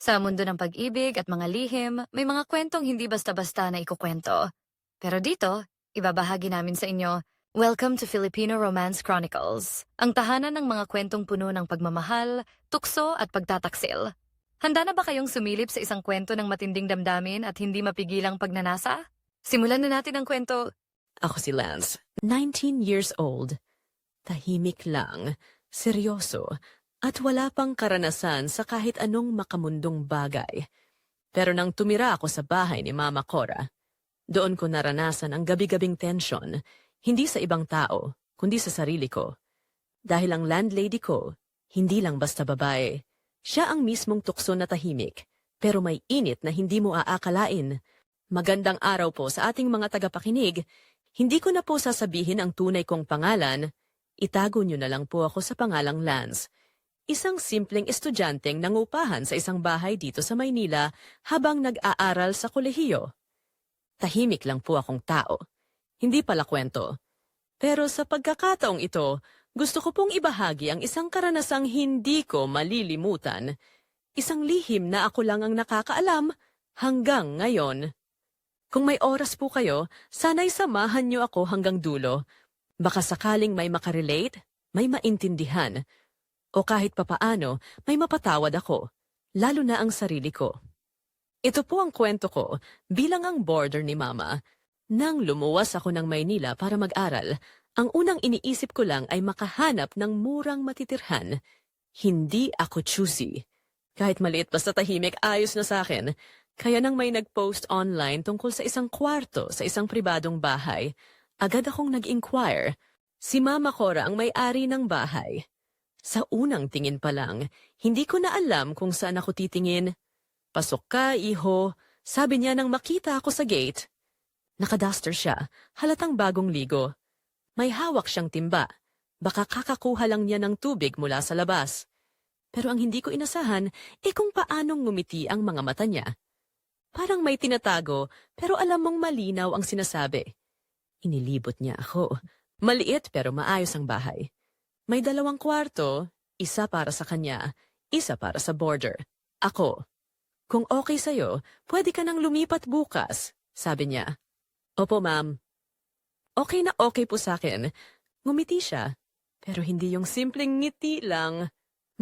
Sa mundo ng pag-ibig at mga lihim, may mga kwentong hindi basta-basta na ikukwento. Pero dito, ibabahagi namin sa inyo, Welcome to Filipino Romance Chronicles, ang tahanan ng mga kwentong puno ng pagmamahal, tukso at pagtataksil. Handa na ba kayong sumilip sa isang kwento ng matinding damdamin at hindi mapigilang pagnanasa? Simulan na natin ang kwento. Ako si Lance, 19 years old. Tahimik lang, seryoso, at wala pang karanasan sa kahit anong makamundong bagay. Pero nang tumira ako sa bahay ni Mama Cora, doon ko naranasan ang gabi-gabing tensyon, hindi sa ibang tao, kundi sa sarili ko. Dahil ang landlady ko, hindi lang basta babae. Siya ang mismong tukso na tahimik, pero may init na hindi mo aakalain. Magandang araw po sa ating mga tagapakinig. Hindi ko na po sasabihin ang tunay kong pangalan. Itago niyo na lang po ako sa pangalang Lance. Isang simpleng estudyanteng nangupahan sa isang bahay dito sa Maynila habang nag-aaral sa kolehiyo. Tahimik lang po akong tao. Hindi pala kwento. Pero sa pagkakataong ito, gusto ko pong ibahagi ang isang karanasang hindi ko malilimutan. Isang lihim na ako lang ang nakakaalam hanggang ngayon. Kung may oras po kayo, sana'y samahan niyo ako hanggang dulo. Baka sakaling may makarelate, may maintindihan, o kahit papaano, may mapatawad ako, lalo na ang sarili ko. Ito po ang kwento ko bilang ang border ni Mama. Nang lumuwas ako ng Maynila para mag-aral, ang unang iniisip ko lang ay makahanap ng murang matitirhan. Hindi ako choosy. Kahit maliit basta tahimik, ayos na sa akin. Kaya nang may nag-post online tungkol sa isang kwarto sa isang pribadong bahay, agad akong nag-inquire. Si Mama Cora ang may-ari ng bahay. Sa unang tingin pa lang, hindi ko na alam kung saan ako titingin. Pasok ka, iho. Sabi niya nang makita ako sa gate. Nakaduster siya, halatang bagong ligo. May hawak siyang timba. Baka kakakuha lang niya ng tubig mula sa labas. Pero ang hindi ko inasahan, eh kung paanong ngumiti ang mga mata niya. Parang may tinatago, pero alam mong malinaw ang sinasabi. Inilibot niya ako. Maliit pero maayos ang bahay. May dalawang kwarto, isa para sa kanya, isa para sa border. Ako. Kung okay sa'yo, pwede ka nang lumipat bukas, sabi niya. Opo, ma'am. Okay na okay po sa akin. Ngumiti siya. Pero hindi yung simpleng ngiti lang.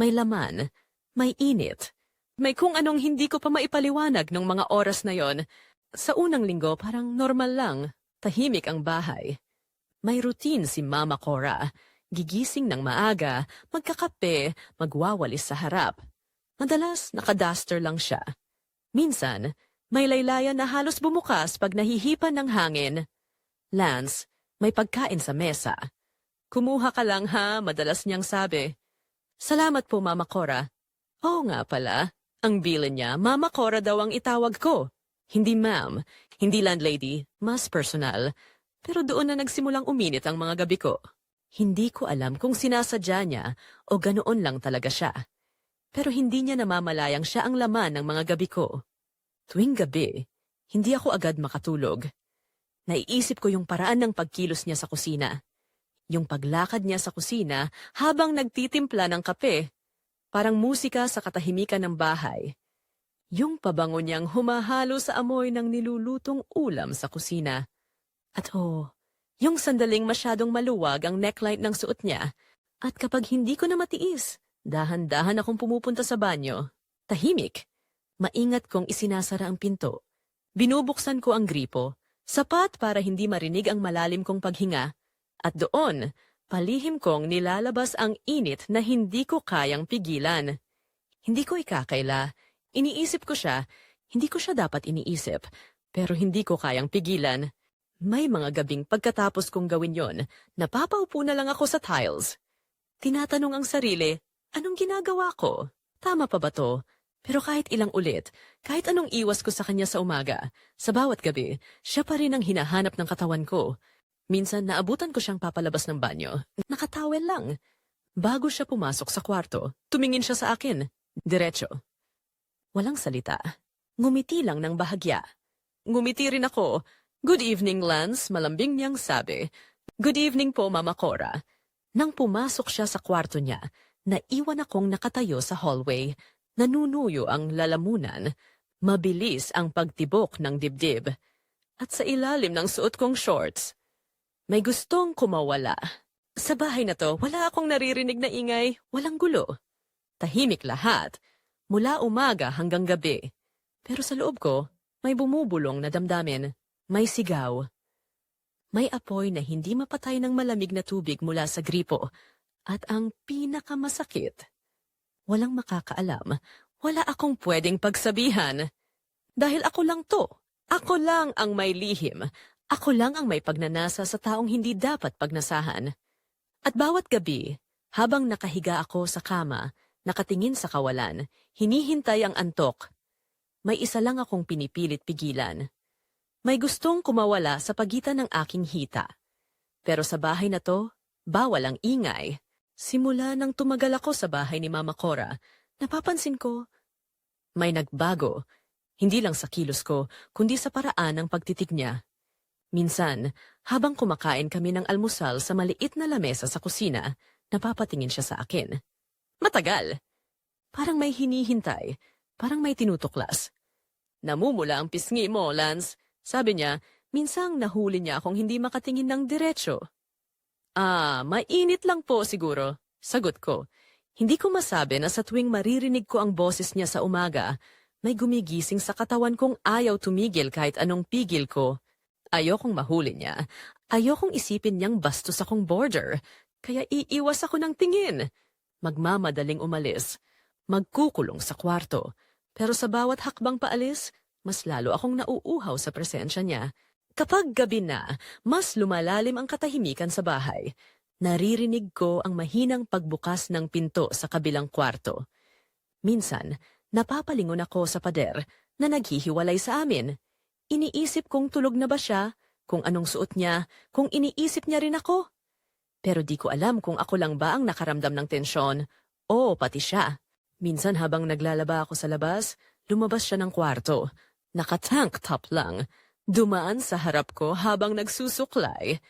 May laman. May init. May kung anong hindi ko pa maipaliwanag ng mga oras na yon. Sa unang linggo, parang normal lang. Tahimik ang bahay. May routine si Mama Cora. Gigising ng maaga, magkakape, magwawalis sa harap. Madalas, nakaduster lang siya. Minsan, may laylayan na halos bumukas pag nahihipan ng hangin. Lance, may pagkain sa mesa. Kumuha ka lang ha, madalas niyang sabi. Salamat po, Mama Cora. Oo nga pala, ang bilin niya, Mama Cora daw ang itawag ko. Hindi ma'am, hindi landlady, mas personal. Pero doon na nagsimulang uminit ang mga gabi ko. Hindi ko alam kung sinasadya niya o ganoon lang talaga siya. Pero hindi niya namamalayang siya ang laman ng mga gabi ko. Tuwing gabi, hindi ako agad makatulog. Naiisip ko yung paraan ng pagkilos niya sa kusina. Yung paglakad niya sa kusina habang nagtitimpla ng kape. Parang musika sa katahimikan ng bahay. Yung pabango niyang humahalo sa amoy ng nilulutong ulam sa kusina. At oh, yung sandaling masyadong maluwag ang neckline ng suot niya. At kapag hindi ko na matiis, dahan-dahan akong pumupunta sa banyo. Tahimik. Maingat kong isinasara ang pinto. Binubuksan ko ang gripo, sapat para hindi marinig ang malalim kong paghinga. At doon, palihim kong nilalabas ang init na hindi ko kayang pigilan. Hindi ko ikakaila. Iniisip ko siya, hindi ko siya dapat iniisip, pero hindi ko kayang pigilan. May mga gabing pagkatapos kong gawin yon, napapaupo na lang ako sa tiles. Tinatanong ang sarili, anong ginagawa ko? Tama pa ba to? Pero kahit ilang ulit, kahit anong iwas ko sa kanya sa umaga, sa bawat gabi, siya pa rin ang hinahanap ng katawan ko. Minsan naabutan ko siyang papalabas ng banyo. Nakatawel lang. Bago siya pumasok sa kwarto, tumingin siya sa akin. Diretso. Walang salita. Ngumiti lang ng bahagya. Ngumiti rin ako. Good evening, Lance, malambing niyang sabi. Good evening po, Mama Cora. Nang pumasok siya sa kwarto niya, naiwan akong nakatayo sa hallway. Nanunuyo ang lalamunan, mabilis ang pagtibok ng dibdib, at sa ilalim ng suot kong shorts, may gustong kumawala. Sa bahay na to, wala akong naririnig na ingay, walang gulo. Tahimik lahat, mula umaga hanggang gabi. Pero sa loob ko, may bumubulong na damdamin, may sigaw. May apoy na hindi mapatay ng malamig na tubig mula sa gripo. At ang pinakamasakit, walang makakaalam, wala akong pwedeng pagsabihan. Dahil ako lang to. Ako lang ang may lihim. Ako lang ang may pagnanasa sa taong hindi dapat pagnasahan. At bawat gabi, habang nakahiga ako sa kama, nakatingin sa kawalan, hinihintay ang antok. May isa lang akong pinipilit pigilan. May gustong kumawala sa pagitan ng aking hita. Pero sa bahay na to, bawal ang ingay. Simula nang tumagal ako sa bahay ni Mama Cora, napapansin ko, may nagbago. Hindi lang sa kilos ko, kundi sa paraan ng pagtitig niya. Minsan, habang kumakain kami ng almusal sa maliit na lamesa sa kusina, napapatingin siya sa akin. Matagal. Parang may hinihintay. Parang may tinutuklas. Namumula ang pisngi mo, Lance. Sabi niya, minsang nahuli niya akong hindi makatingin ng diretsyo. Ah, mainit lang po siguro. Sagot ko. Hindi ko masabi na sa tuwing maririnig ko ang boses niya sa umaga, may gumigising sa katawan kong ayaw tumigil kahit anong pigil ko. Ayokong mahuli niya. Ayokong isipin niyang bastos akong border. Kaya iiwas ako ng tingin. Magmamadaling umalis. Magkukulong sa kwarto. Pero sa bawat hakbang paalis, mas lalo akong nauuhaw sa presensya niya. Kapag gabi na, mas lumalalim ang katahimikan sa bahay. Naririnig ko ang mahinang pagbukas ng pinto sa kabilang kwarto. Minsan, napapalingon ako sa pader na naghihiwalay sa amin. Iniisip kong tulog na ba siya, kung anong suot niya, kung iniisip niya rin ako. Pero di ko alam kung ako lang ba ang nakaramdam ng tensyon o pati siya. Minsan habang naglalaba ako sa labas, lumabas siya ng kwarto. Nakatank top lang. Dumaan sa harap ko habang nagsusuklay.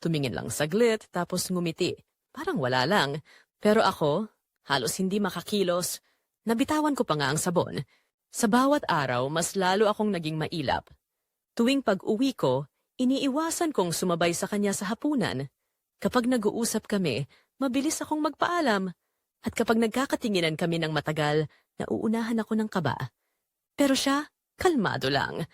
Tumingin lang saglit tapos ngumiti. Parang wala lang. Pero ako, halos hindi makakilos. Nabitawan ko pa nga ang sabon. Sa bawat araw, mas lalo akong naging mailap. Tuwing pag-uwi ko, iniiwasan kong sumabay sa kanya sa hapunan. Kapag nag-uusap kami, mabilis akong magpaalam. At kapag nagkakatinginan kami ng matagal, nauunahan ako ng kaba. Pero siya, kalmado lang.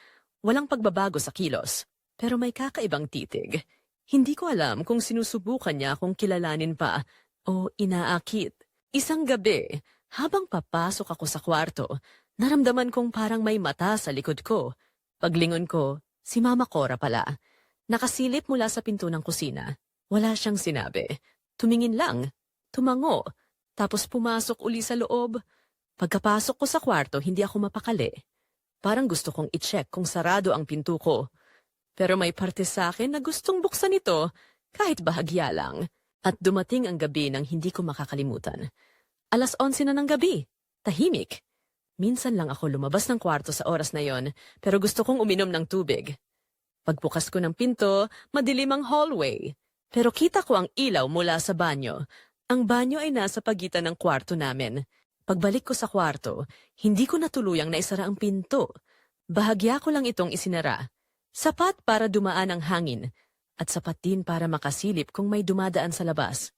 Walang pagbabago sa kilos. Pero may kakaibang titig. Hindi ko alam kung sinusubukan niya akong kilalanin pa o inaakit. Isang gabi, habang papasok ako sa kwarto, naramdaman kong parang may mata sa likod ko. Paglingon ko, si Mama Cora pala. Nakasilip mula sa pinto ng kusina. Wala siyang sinabi. Tumingin lang. Tumango. Tapos pumasok uli sa loob. Pagkapasok ko sa kwarto, hindi ako mapakali. Parang gusto kong i-check kung sarado ang pinto ko. Pero may parte sa akin na gustong buksan ito, kahit bahagya lang. At dumating ang gabi nang hindi ko makakalimutan. Alas 11 na ng gabi. Tahimik. Minsan lang ako lumabas ng kwarto sa oras na yon, pero gusto kong uminom ng tubig. Pagbukas ko ng pinto, madilim ang hallway. Pero kita ko ang ilaw mula sa banyo. Ang banyo ay nasa pagitan ng kwarto namin. Pagbalik ko sa kwarto, hindi ko natuluyang naisara ang pinto. Bahagya ko lang itong isinara. Sapat para dumaan ang hangin, at sapat din para makasilip kung may dumadaan sa labas.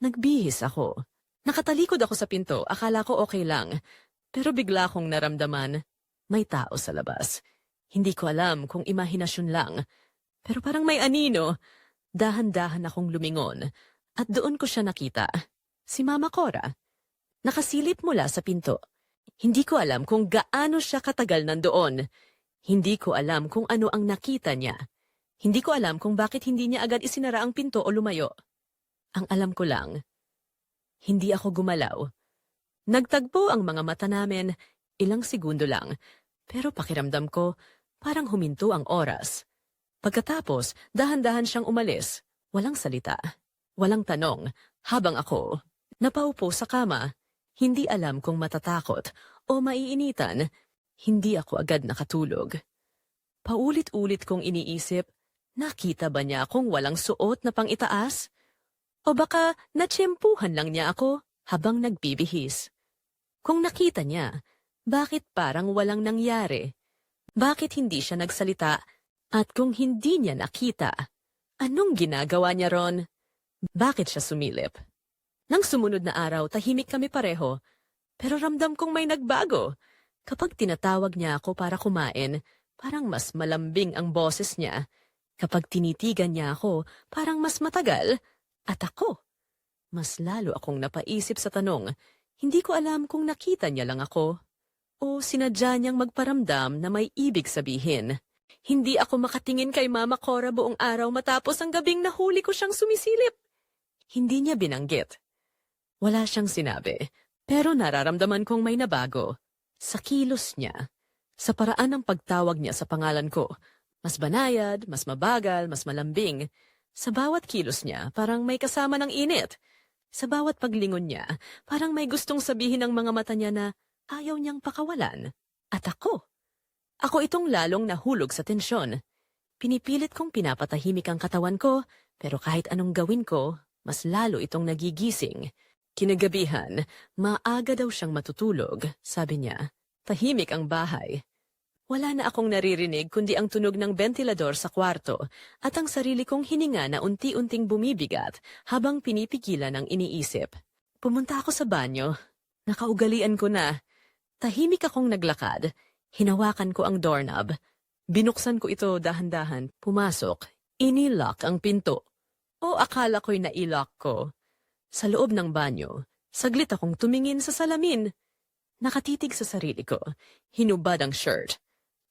Nagbihis ako. Nakatalikod ako sa pinto, akala ko okay lang. Pero bigla kong naramdaman, may tao sa labas. Hindi ko alam kung imahinasyon lang. Pero parang may anino. Dahan-dahan akong lumingon. At doon ko siya nakita. Si Mama Cora. Nakasilip mula sa pinto. Hindi ko alam kung gaano siya katagal nandoon. Hindi ko alam kung ano ang nakita niya. Hindi ko alam kung bakit hindi niya agad isinara ang pinto o lumayo. Ang alam ko lang, hindi ako gumalaw. Nagtagpo ang mga mata namin, ilang segundo lang, pero pakiramdam ko, parang huminto ang oras. Pagkatapos, dahan-dahan siyang umalis. Walang salita, walang tanong, habang ako, napaupo sa kama, hindi alam kung matatakot o maiinitan, hindi ako agad nakatulog. Paulit-ulit kong iniisip, nakita ba niya akong walang suot na pang-itaas? O baka natsyempuhan lang niya ako habang nagbibihis. Kung nakita niya, bakit parang walang nangyari? Bakit hindi siya nagsalita? At kung hindi niya nakita, anong ginagawa niya ron? Bakit siya sumilip? Nang sumunod na araw, tahimik kami pareho. Pero ramdam kong may nagbago. Kapag tinatawag niya ako para kumain, parang mas malambing ang boses niya. Kapag tinitigan niya ako, parang mas matagal. At ako, mas lalo akong napaisip sa tanong, hindi ko alam kung nakita niya lang ako o sinadya niyang magparamdam na may ibig sabihin. Hindi ako makatingin kay Mama Cora buong araw matapos ang gabing nahuli ko siyang sumisilip. Hindi niya binanggit. Wala siyang sinabi, pero nararamdaman kong may nabago. Sa kilos niya, sa paraan ng pagtawag niya sa pangalan ko. Mas banayad, mas mabagal, mas malambing. Sa bawat kilos niya, parang may kasama ng init. Sa bawat paglingon niya, parang may gustong sabihin ng mga mata niya na ayaw niyang pakawalan. At ako. Ako itong lalong nahulog sa tensyon. Pinipilit kong pinapatahimik ang katawan ko, pero kahit anong gawin ko, mas lalo itong nagigising. Kinagabihan, maaga daw siyang matutulog, sabi niya. Tahimik ang bahay. Wala na akong naririnig kundi ang tunog ng bentilador sa kwarto at ang sarili kong hininga na unti-unting bumibigat habang pinipigilan ang iniisip. Pumunta ako sa banyo. Nakaugalian ko na. Tahimik akong naglakad. Hinawakan ko ang doorknob. Binuksan ko ito dahan-dahan. Pumasok. Inilock ang pinto. O akala ko'y nailock ko. Sa loob ng banyo, saglit akong tumingin sa salamin. Nakatitig sa sarili ko. Hinubad ang shirt.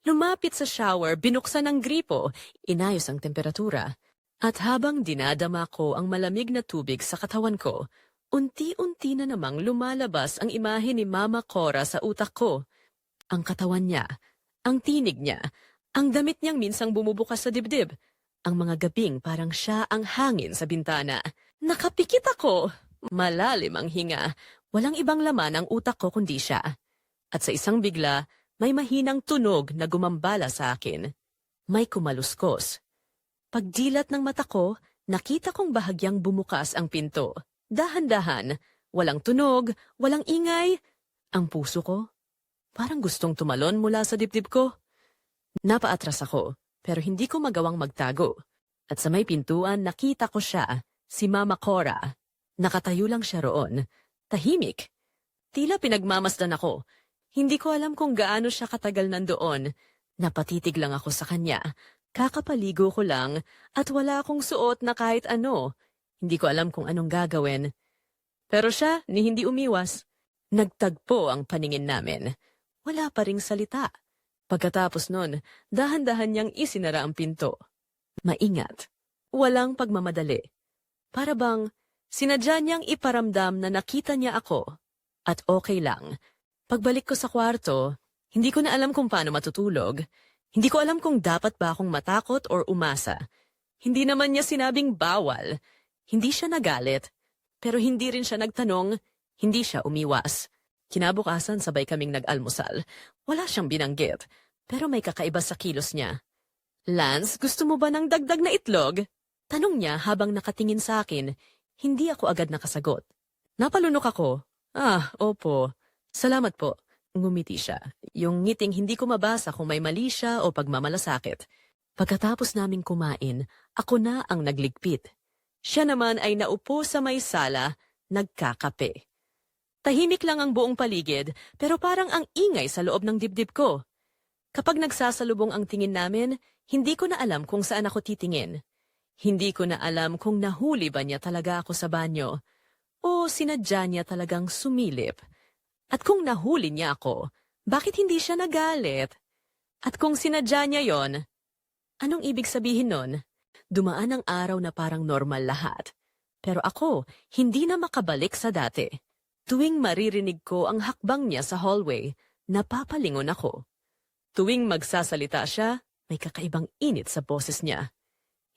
Lumapit sa shower, binuksan ang gripo, inayos ang temperatura. At habang dinadama ko ang malamig na tubig sa katawan ko, unti-unti na namang lumalabas ang imahe ni Mama Cora sa utak ko. Ang katawan niya, ang tinig niya, ang damit niyang minsang bumubukas sa dibdib, ang mga gabing parang siya ang hangin sa bintana. Nakapikit ako. Malalim ang hinga. Walang ibang laman ang utak ko kundi siya. At sa isang bigla, may mahinang tunog na gumambala sa akin. May kumaluskos. Pagdilat ng mata ko, nakita kong bahagyang bumukas ang pinto. Dahan-dahan, walang tunog, walang ingay. Ang puso ko, parang gustong tumalon mula sa dibdib ko. Napaatras ako, pero hindi ko magawang magtago. At sa may pintuan, nakita ko siya, si Mama Cora. Nakatayo lang siya roon. Tahimik. Tila pinagmamasdan ako. Hindi ko alam kung gaano siya katagal nandoon. Napatitig lang ako sa kanya. Kakapaligo ko lang at wala akong suot na kahit ano. Hindi ko alam kung anong gagawin. Pero siya, ni hindi umiwas. Nagtagpo ang paningin namin. Wala pa ring salita. Pagkatapos nun, dahan-dahan niyang isinara ang pinto. Maingat. Walang pagmamadali. Para bang sinadya niyang iparamdam na nakita niya ako. At okay lang. Pagbalik ko sa kwarto, hindi ko na alam kung paano matutulog. Hindi ko alam kung dapat ba akong matakot or umasa. Hindi naman niya sinabing bawal. Hindi siya nagalit. Pero hindi rin siya nagtanong, hindi siya umiwas. Kinabukasan sabay kaming nag-almusal. Wala siyang binanggit, pero may kakaiba sa kilos niya. Lance, gusto mo ba ng dagdag na itlog? Tanong niya habang nakatingin sa akin. Hindi ako agad nakasagot. Napalunok ako. Ah, opo. Salamat po. Ngumiti siya. Yung ngiting hindi ko mabasa kung may mali siya o pagmamalasakit. Pagkatapos naming kumain, ako na ang nagligpit. Siya naman ay naupo sa may sala, nagkakape. Tahimik lang ang buong paligid, pero parang ang ingay sa loob ng dibdib ko. Kapag nagsasalubong ang tingin namin, hindi ko na alam kung saan ako titingin. Hindi ko na alam kung nahuli ba niya talaga ako sa banyo o sinadya niya talagang sumilip. At kung nahuli niya ako, bakit hindi siya nagalit? At kung sinadya niya yon, anong ibig sabihin nun? Dumaan ang araw na parang normal lahat. Pero ako, hindi na makabalik sa dati. Tuwing maririnig ko ang hakbang niya sa hallway, napapalingon ako. Tuwing magsasalita siya, may kakaibang init sa boses niya.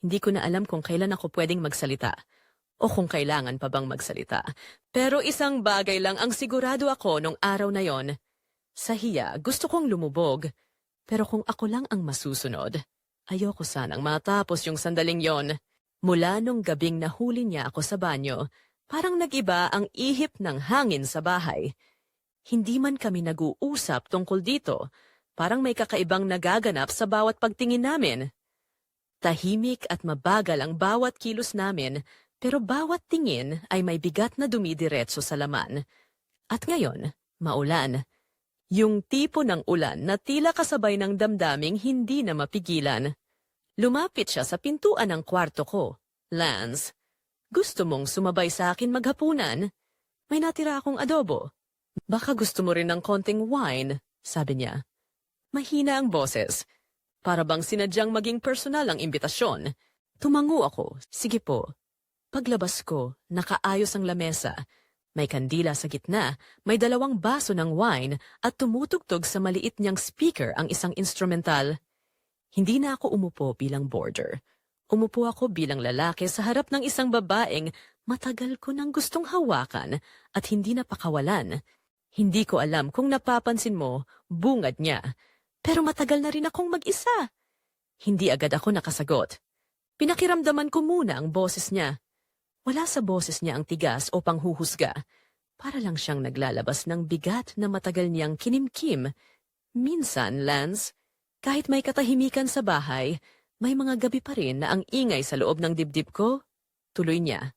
Hindi ko na alam kung kailan ako pwedeng magsalita o kung kailangan pa bang magsalita. Pero isang bagay lang ang sigurado ako nung araw na yon. Sa hiya, gusto kong lumubog. Pero kung ako lang ang masusunod, ayoko sanang matapos yung sandaling yon. Mula nung gabing nahuli niya ako sa banyo, parang nagiba ang ihip ng hangin sa bahay. Hindi man kami nag-uusap tungkol dito. Parang may kakaibang nagaganap sa bawat pagtingin namin. Tahimik at mabagal ang bawat kilos namin, pero bawat tingin ay may bigat na dumidiretso sa laman. At ngayon, maulan. Yung tipo ng ulan na tila kasabay ng damdaming hindi na mapigilan. Lumapit siya sa pintuan ng kwarto ko. Lance, gusto mong sumabay sa akin maghapunan? May natira akong adobo. Baka gusto mo rin ng konting wine, sabi niya. Mahina ang boses. Para bang sinadyang maging personal ang imbitasyon. Tumango ako. Sige po. Paglabas ko, nakaayos ang lamesa. May kandila sa gitna, may dalawang baso ng wine at tumutugtog sa maliit niyang speaker ang isang instrumental. Hindi na ako umupo bilang boarder. Umupo ako bilang lalaki sa harap ng isang babaeng matagal ko nang gustong hawakan at hindi napakawalan. Hindi ko alam kung napapansin mo, bungad niya. Pero matagal na rin akong mag-isa. Hindi agad ako nakasagot. Pinakiramdaman ko muna ang boses niya. Wala sa boses niya ang tigas o panghuhusga. Para lang siyang naglalabas ng bigat na matagal niyang kinimkim. Minsan, Lance, kahit may katahimikan sa bahay, may mga gabi pa rin na ang ingay sa loob ng dibdib ko. Tuloy niya.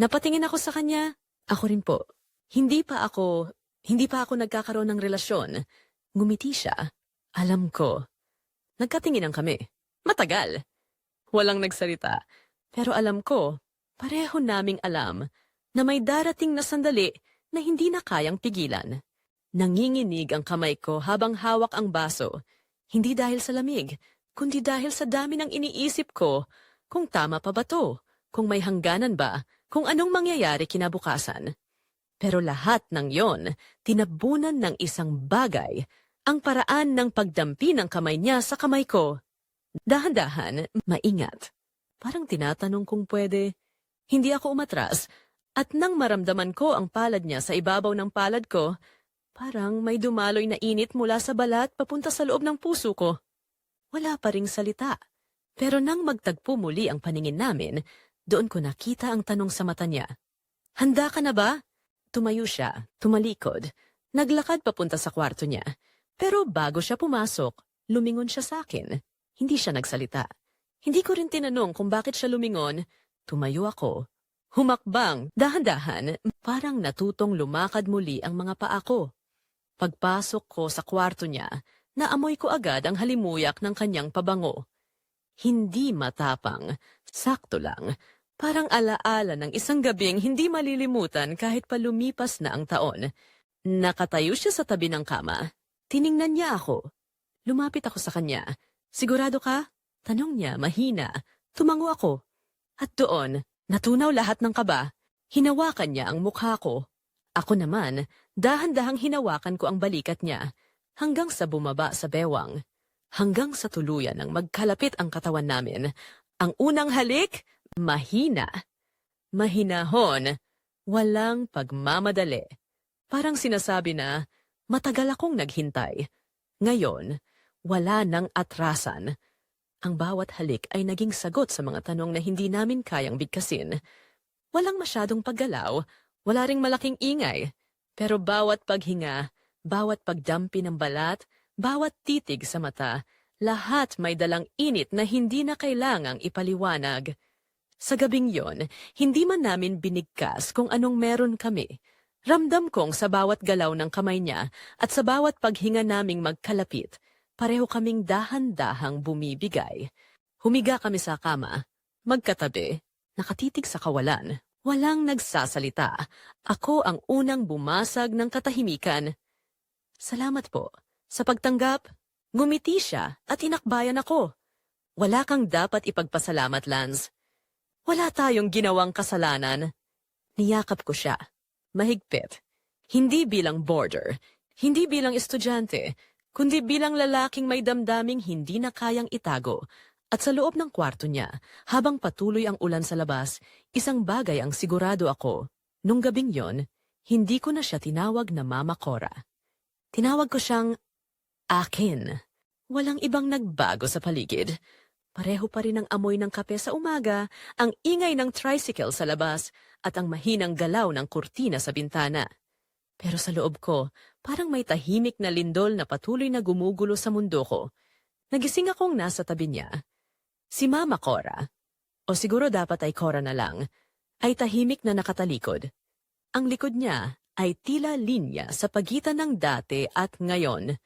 Napatingin ako sa kanya. Ako rin po. Hindi pa ako, hindi pa ako nagkakaroon ng relasyon. Ngumiti siya. Alam ko. Nagkatinginan kami. Matagal. Walang nagsalita. Pero alam ko, pareho naming alam na may darating na sandali na hindi na kayang pigilan. Nanginginig ang kamay ko habang hawak ang baso. Hindi dahil sa lamig, kundi dahil sa dami ng iniisip ko kung tama pa ba to, kung may hangganan ba, kung anong mangyayari kinabukasan. Pero lahat ng yon, tinabunan ng isang bagay, ang paraan ng pagdampi ng kamay niya sa kamay ko. Dahan-dahan, maingat. Parang tinatanong kung pwede. Hindi ako umatras, at nang maramdaman ko ang palad niya sa ibabaw ng palad ko, parang may dumaloy na init mula sa balat papunta sa loob ng puso ko. Wala pa ring salita. Pero nang magtagpo muli ang paningin namin, doon ko nakita ang tanong sa mata niya. Handa ka na ba? Tumayo siya, tumalikod. Naglakad papunta sa kwarto niya. Pero bago siya pumasok, lumingon siya sa akin. Hindi siya nagsalita. Hindi ko rin tinanong kung bakit siya lumingon. Tumayo ako. Humakbang, dahan-dahan, parang natutong lumakad muli ang mga paa ko. Pagpasok ko sa kwarto niya, naamoy ko agad ang halimuyak ng kanyang pabango. Hindi matapang, sakto lang, parang alaala ng isang gabing hindi malilimutan kahit pa lumipas na ang taon. Nakatayo siya sa tabi ng kama. Tiningnan niya ako. Lumapit ako sa kanya. Sigurado ka? Tanong niya, mahina. Tumango ako. At doon, natunaw lahat ng kaba. Hinawakan niya ang mukha ko. Ako naman, dahan-dahang hinawakan ko ang balikat niya, hanggang sa bumaba sa bewang. Hanggang sa tuluyan ng magkalapit ang katawan namin. Ang unang halik, mahina. Mahinahon, walang pagmamadali. Parang sinasabi na, matagal akong naghintay. Ngayon, wala nang atrasan. Ang bawat halik ay naging sagot sa mga tanong na hindi namin kayang bigkasin. Walang masyadong paggalaw, wala ring malaking ingay. Pero bawat paghinga, bawat pagdampi ng balat, bawat titig sa mata, lahat may dalang init na hindi na kailangang ipaliwanag. Sa gabing yon, hindi man namin binigkas kung anong meron kami. Ramdam kong sa bawat galaw ng kamay niya at sa bawat paghinga naming magkalapit, pareho kaming dahan-dahang bumibigay. Humiga kami sa kama, magkatabi, nakatitig sa kawalan. Walang nagsasalita. Ako ang unang bumasag ng katahimikan. Salamat po. Sa pagtanggap, ngumiti siya at inakbayan ako. Wala kang dapat ipagpasalamat, Lance. Wala tayong ginawang kasalanan. Niyakap ko siya. Mahigpit. Hindi bilang boarder, hindi bilang estudyante, kundi bilang lalaking may damdaming hindi na kayang itago. At sa loob ng kwarto niya, habang patuloy ang ulan sa labas, isang bagay ang sigurado ako. Nung gabing yon, hindi ko na siya tinawag na Mama Cora. Tinawag ko siyang akin. Walang ibang nagbago sa paligid. Pareho pa rin ang amoy ng kape sa umaga, ang ingay ng tricycle sa labas, at ang mahinang galaw ng kurtina sa bintana. Pero sa loob ko, parang may tahimik na lindol na patuloy na gumugulo sa mundo ko. Nagising akong nasa tabi niya. Si Mama Cora, o siguro dapat ay Cora na lang, ay tahimik na nakatalikod. Ang likod niya ay tila linya sa pagitan ng dati at ngayon.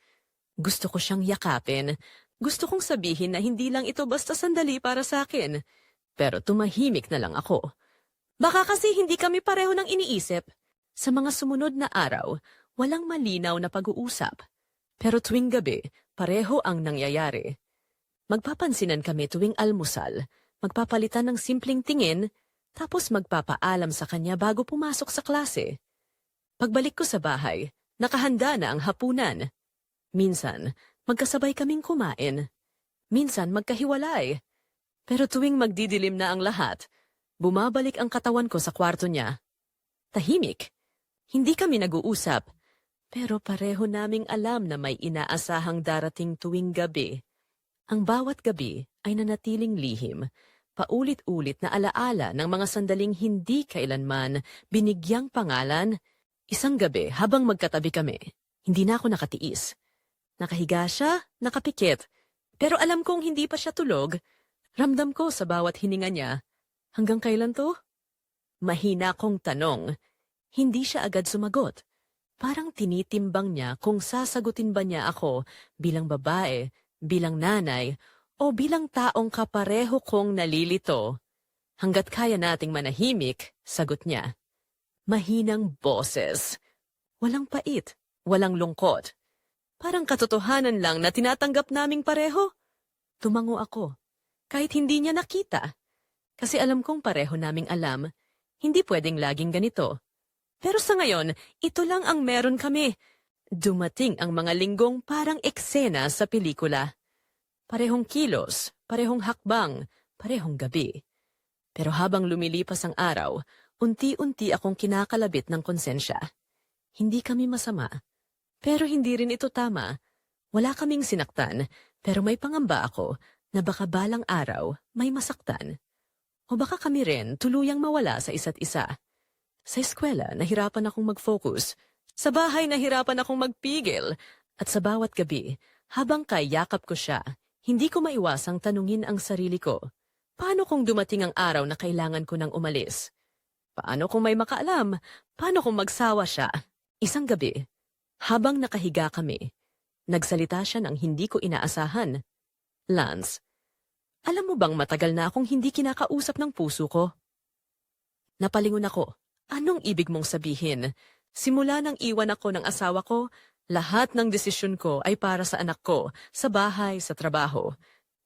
Gusto ko siyang yakapin. Gusto kong sabihin na hindi lang ito basta sandali para sa akin. Pero tumahimik na lang ako. Baka kasi hindi kami pareho ng iniisip. Sa mga sumunod na araw, walang malinaw na pag-uusap. Pero tuwing gabi, pareho ang nangyayari. Magpapansinan kami tuwing almusal, magpapalitan ng simpleng tingin, tapos magpapaalam sa kanya bago pumasok sa klase. Pagbalik ko sa bahay, nakahanda na ang hapunan. Minsan, magkasabay kaming kumain. Minsan, magkahiwalay. Pero tuwing magdidilim na ang lahat, bumabalik ang katawan ko sa kwarto niya. Tahimik. Hindi kami nag-uusap, pero pareho naming alam na may inaasahang darating tuwing gabi. Ang bawat gabi ay nanatiling lihim, paulit-ulit na alaala ng mga sandaling hindi kailanman binigyang pangalan. Isang gabi habang magkatabi kami, hindi na ako nakatiis. Nakahiga siya, nakapikit, pero alam kong hindi pa siya tulog. Ramdam ko sa bawat hininga niya. Hanggang kailan to? Mahina kong tanong. Hindi siya agad sumagot. Parang tinitimbang niya kung sasagutin ba niya ako bilang babae, bilang nanay, o bilang taong kapareho kong nalilito. Hanggat kaya nating manahimik, sagot niya. Mahinang boses. Walang pait, walang lungkot. Parang katotohanan lang na tinatanggap naming pareho. Tumango ako, kahit hindi niya nakita. Kasi alam kong pareho naming alam, hindi pwedeng laging ganito. Pero sa ngayon, ito lang ang meron kami. Dumating ang mga linggong parang eksena sa pelikula. Parehong kilos, parehong hakbang, parehong gabi. Pero habang lumilipas ang araw, unti-unti akong kinakalabit ng konsensya. Hindi kami masama. Pero hindi rin ito tama. Wala kaming sinaktan, pero may pangamba ako na baka balang araw may masaktan. O baka kami rin tuluyang mawala sa isa't isa. Sa eskwela, nahirapan akong mag-focus. Sa bahay, nahirapan akong magpigil. At sa bawat gabi, habang kayakap ko siya, hindi ko maiwasang tanungin ang sarili ko. Paano kung dumating ang araw na kailangan ko nang umalis? Paano kung may makaalam? Paano kung magsawa siya? Isang gabi, habang nakahiga kami, nagsalita siya ng hindi ko inaasahan. Lance, alam mo bang matagal na akong hindi kinakausap ng puso ko? Napalingon ako. Anong ibig mong sabihin? Simula nang iwan ako ng asawa ko, lahat ng desisyon ko ay para sa anak ko, sa bahay, sa trabaho.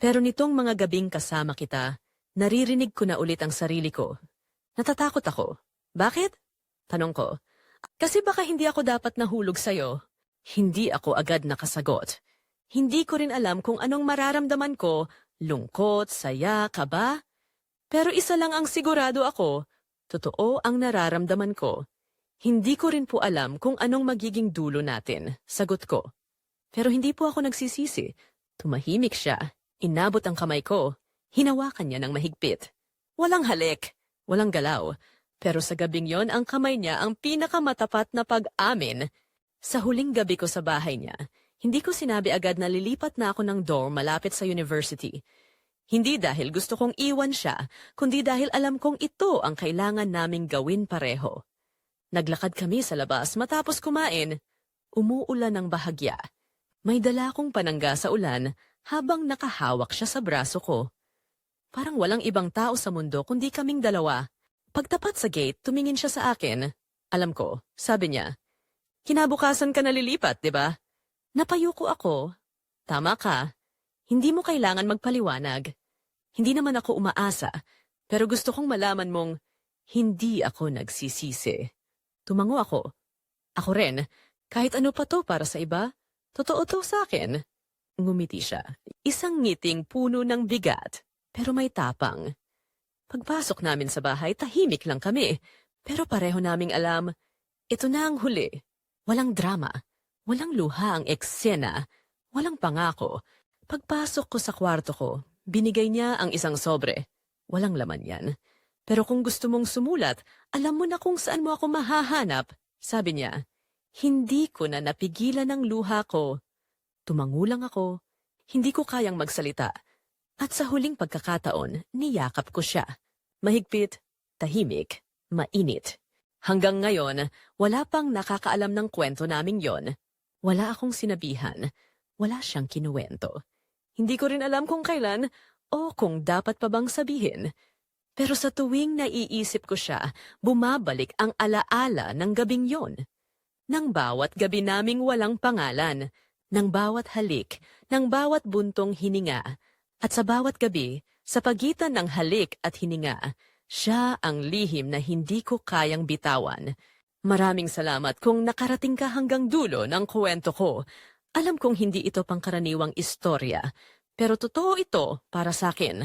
Pero nitong mga gabing kasama kita, naririnig ko na ulit ang sarili ko. Natatakot ako. Bakit? Tanong ko. Kasi baka hindi ako dapat nahulog sa'yo. Hindi ako agad nakasagot. Hindi ko rin alam kung anong mararamdaman ko, lungkot, saya, kaba. Pero isa lang ang sigurado ako, totoo ang nararamdaman ko. Hindi ko rin po alam kung anong magiging dulo natin, sagot ko. Pero hindi po ako nagsisisi. Tumahimik siya, inabot ang kamay ko, hinawakan niya ng mahigpit. Walang halik, walang galaw, pero sa gabing yon ang kamay niya ang pinakamatapat na pag-amin. Sa huling gabi ko sa bahay niya, hindi ko sinabi agad na lilipat na ako ng dorm malapit sa university. Hindi dahil gusto kong iwan siya, kundi dahil alam kong ito ang kailangan naming gawin pareho. Naglakad kami sa labas matapos kumain. Umuulan ng bahagya. May dala akong panangga sa ulan habang nakahawak siya sa braso ko. Parang walang ibang tao sa mundo kundi kaming dalawa. Pagtapat sa gate, tumingin siya sa akin. Alam ko, sabi niya, Kinabukasan ka nalilipat, di ba? Napayuko ako. Tama ka. Hindi mo kailangan magpaliwanag. Hindi naman ako umaasa, pero gusto kong malaman mong hindi ako nagsisisi. Tumango ako. Ako rin, kahit ano pa to para sa iba, totoo to sa akin. Ngumiti siya. Isang ngiting puno ng bigat, pero may tapang. Pagpasok namin sa bahay, tahimik lang kami. Pero pareho naming alam, ito na ang huli. Walang drama, walang luha ang eksena, walang pangako. Pagpasok ko sa kwarto ko, binigay niya ang isang sobre. Walang laman yan. Pero kung gusto mong sumulat, alam mo na kung saan mo ako mahahanap. Sabi niya, Hindi ko na napigilan ang luha ko. Tumangulang ako, hindi ko kayang magsalita. At sa huling pagkakataon, niyakap ko siya. Mahigpit, tahimik, mainit. Hanggang ngayon, wala pang nakakaalam ng kwento naming yon. Wala akong sinabihan. Wala siyang kinuwento. Hindi ko rin alam kung kailan o kung dapat pa bang sabihin. Pero sa tuwing naiisip ko siya, bumabalik ang alaala ng gabing yon. Nang bawat gabi naming walang pangalan, ng bawat halik, ng bawat buntong hininga, at sa bawat gabi, sa pagitan ng halik at hininga, siya ang lihim na hindi ko kayang bitawan. Maraming salamat kung nakarating ka hanggang dulo ng kwento ko. Alam kong hindi ito pangkaraniwang istorya, pero totoo ito para sa akin.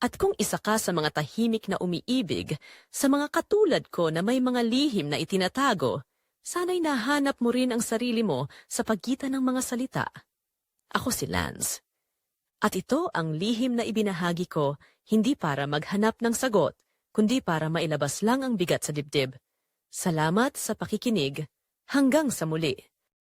At kung isa ka sa mga tahimik na umiibig, sa mga katulad ko na may mga lihim na itinatago, sana'y nahanap mo rin ang sarili mo sa pagitan ng mga salita. Ako si Lance. At ito ang lihim na ibinahagi ko, hindi para maghanap ng sagot, kundi para mailabas lang ang bigat sa dibdib. Salamat sa pakikinig. Hanggang sa muli.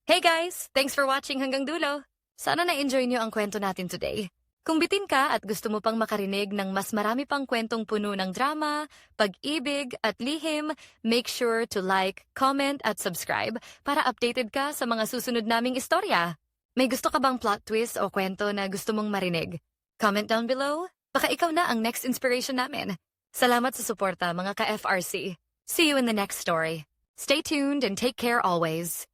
Hey guys! Thanks for watching hanggang dulo. Sana na-enjoy niyo ang kwento natin today. Kung bitin ka at gusto mo pang makarinig ng mas marami pang kwentong puno ng drama, pag-ibig at lihim, make sure to like, comment at subscribe para updated ka sa mga susunod naming istorya. May gusto ka bang plot twist o kwento na gusto mong marinig? Comment down below. Baka ikaw na ang next inspiration namin. Salamat sa suporta mga ka-FRC. See you in the next story. Stay tuned and take care always.